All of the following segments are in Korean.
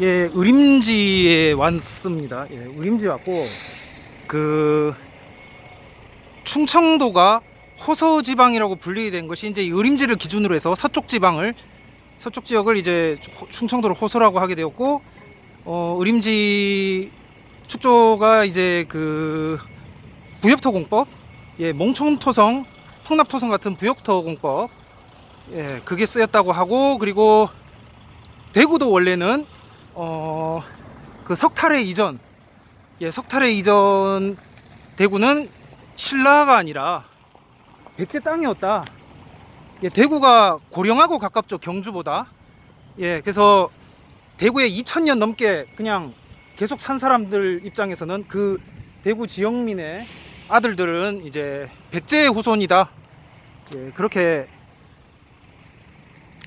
예, 의림지에 왔습니다. 예, 의림지 왔고 그 충청도가 호서 지방이라고 분리된 것이 이제 이 의림지를 기준으로 해서 서쪽 지방을 서쪽 지역을 이제 호- 충청도를 호서라고 하게 되었고 어, 의림지 축조가 이제 그 부엽토 공법, 예, 몽촌토성, 풍납토성 같은 부엽토 공법, 예, 그게 쓰였다고 하고 그리고 대구도 원래는 어, 그 석탈의 이전, 예, 석탈의 이전 대구는 신라가 아니라 백제 땅이었다. 예, 대구가 고령하고 가깝죠 경주보다. 예, 그래서 대구에 2천년 넘게 그냥 계속 산 사람들 입장에서는 그 대구 지역민의 아들들은 이제 백제의 후손이다. 예, 그렇게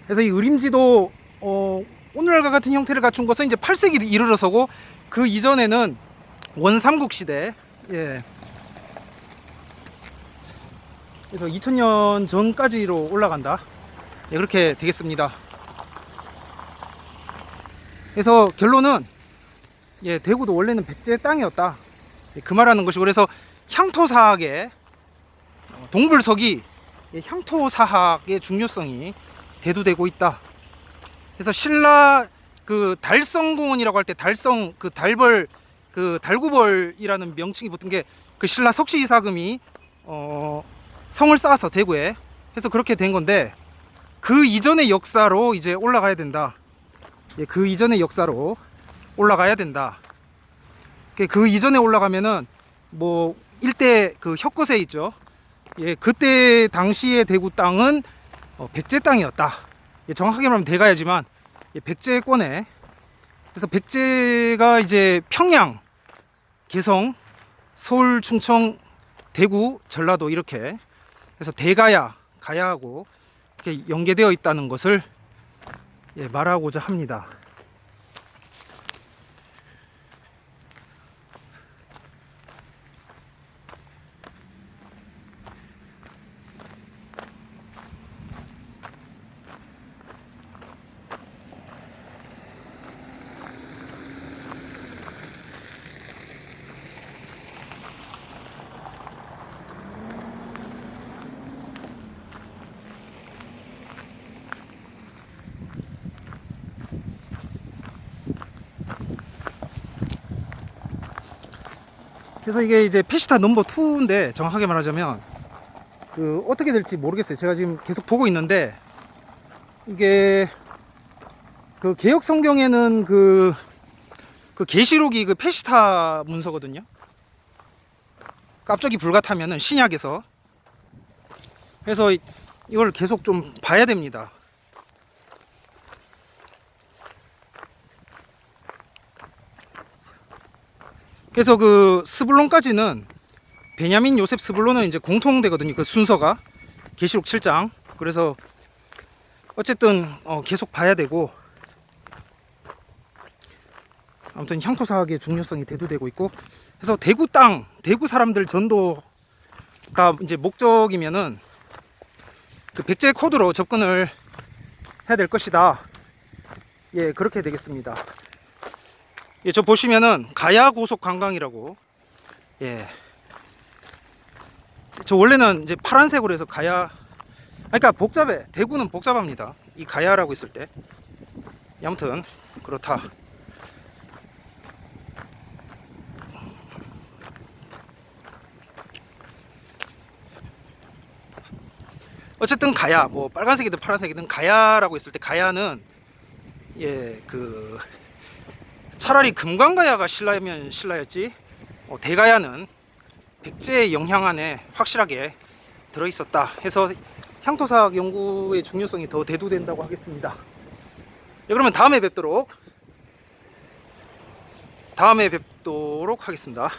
해서 이 의림지도 어, 오늘날과 같은 형태를 갖춘 것은 이제 8세기 이르러서고 그 이전에는 원삼국 시대 예. 그래서 2000년 전까지로 올라간다. 예, 그렇게 되겠습니다. 그래서 결론은 예, 대구도 원래는 백제 땅이었다. 예, 그 말하는 것이고 그래서 향토사학의 어, 동불석이 예, 향토사학의 중요성이 대두되고 있다. 그래서 신라 그 달성공원이라고 할 때 달성 그 달벌 그 달구벌이라는 명칭이 붙은 게 그 신라 석시 이사금이 어 성을 쌓아서 대구에 해서 그렇게 된 건데 그 이전의 역사로 이제 올라가야 된다. 예, 그 이전의 역사로 올라가야 된다. 그- 그 이전에 올라가면은 뭐 일대 그 혁거세 있죠. 예, 그때 당시의 대구 땅은 어, 백제 땅이었다. 예, 정확하게 말하면 대가야지만 예, 백제권에 그래서 백제가 이제 평양, 개성, 서울, 충청, 대구, 전라도 이렇게 그래서 대가야, 가야하고 이렇게 연계되어 있다는 것을 예, 말하고자 합니다. 그래서 이게 이제 페시타 넘버 2인데 정확하게 말하자면 그 어떻게 될지 모르겠어요. 제가 지금 계속 보고 있는데 이게 그 개혁 성경에는 그, 그 계시록이 그 페시타 문서거든요. 깜짝이 불같으면은 신약에서 그래서 이- 이걸 계속 좀 봐야 됩니다. 그래서 그 스불론까지는 베냐민 요셉 스불론은 이제 공통되거든요. 그 순서가 계시록 7장. 그래서 어쨌든 어, 계속 봐야 되고 아무튼 향토 사학의 중요성이 대두되고 있고 그래서 대구 땅, 대구 사람들 전도가 이제 목적이면은 그 백제 코드로 접근을 해야 될 것이다. 예, 그렇게 되겠습니다. 예, 저 보시면은 가야 고속 관광이라고 예. 저 원래는 이제 파란색으로 해서 가야 그러니까 복잡해. 대구는 복잡합니다. 이 가야라고 있을 때. 예, 아무튼 그렇다. 어쨌든 가야 뭐 빨간색이든 파란색이든 가야라고 있을 때 가야는 예그 차라리 금강가야가 신라면 신라였지 어, 대가야는 백제의 영향 안에 확실하게 들어 있었다 해서 향토사학 연구의 중요성이 더 대두된다고 하겠습니다. 예, 그러면 다음에 뵙도록 다음에 뵙도록 하겠습니다.